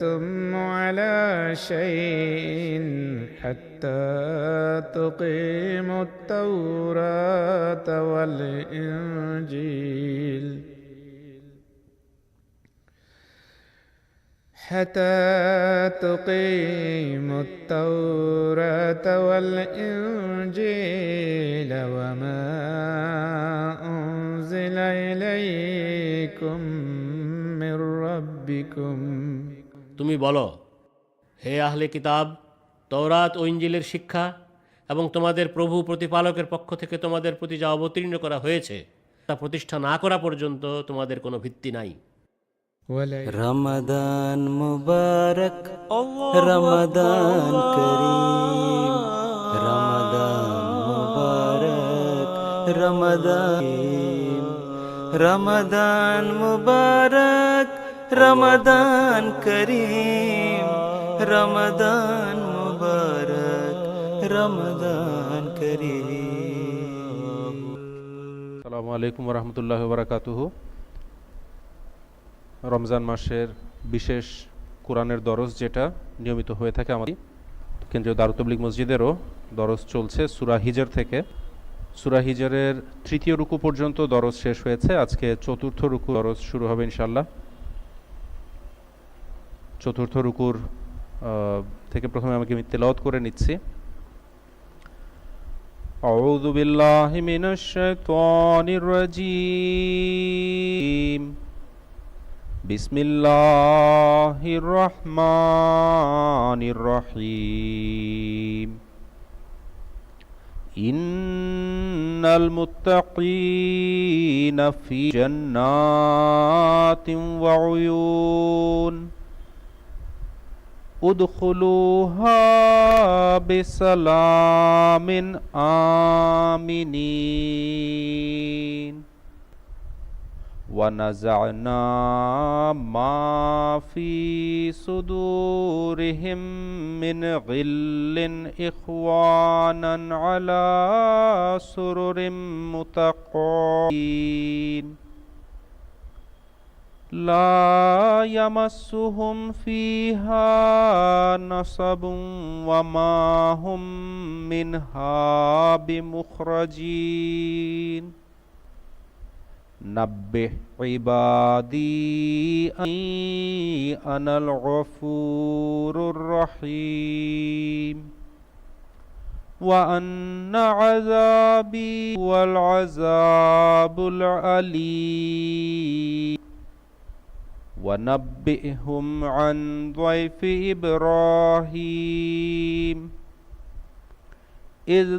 ثم على شيء حتى تقيموا التوراة والإنجيل. حتى تقيموا التوراة والإنجيل وما أنزل إليكم من ربكم. তুমি বলো হে আহলে কিতাব তৌরাত ও ইঞ্জিলের শিক্ষা এবং তোমাদের প্রভু প্রতিপালকের পক্ষ থেকে তোমাদের প্রতি যা অবতীর্ণ করা হয়েছে তা প্রতিষ্ঠা না করা পর্যন্ত তোমাদের কোনো ভিত্তি নাই। রমদান মুবারক রমাদান করিম রমাদান মুবারক রমদান রমদান মুবারক। রমদান করিম রমদান মুবারক রমদান করিম আসসালামু আলাইকুম রহমতুল্লাহ বরাকাতুহ রমজান মাসের বিশেষ কোরআনের দরস যেটা নিয়মিত হয়ে থাকে আমাদের। কেন্দ্রীয় দারুতবলিক মসজিদেরও দরস চলছে সুরাহিজের থেকে। সুরাহিজারের তৃতীয় রুকু পর্যন্ত দরজ শেষ হয়েছে। আজকে চতুর্থ রুকু দরজ শুরু হবে ইনশাল্লাহ চতুর্থ রুকুর আহ, থেকে প্রথমে আমাকে আমি তেলাওয়াত করে নিচ্ছি أعوذ بالله من الشيطان الرجيم بسم الله الرحمن الرحيم إن المتقين في جنات وعيون ادخلوها بسلام آمنين ونزعنا ما في صدورهم من غل إخوانا على سرر متقابلين لا يمسهم فيها نصب وما هم منها بمخرجين. نبه عبادي أني أنا الغفور الرحيم. وأن عذابي هو العذاب العليم ونبئهم عن ضيف إبراهيم. إذ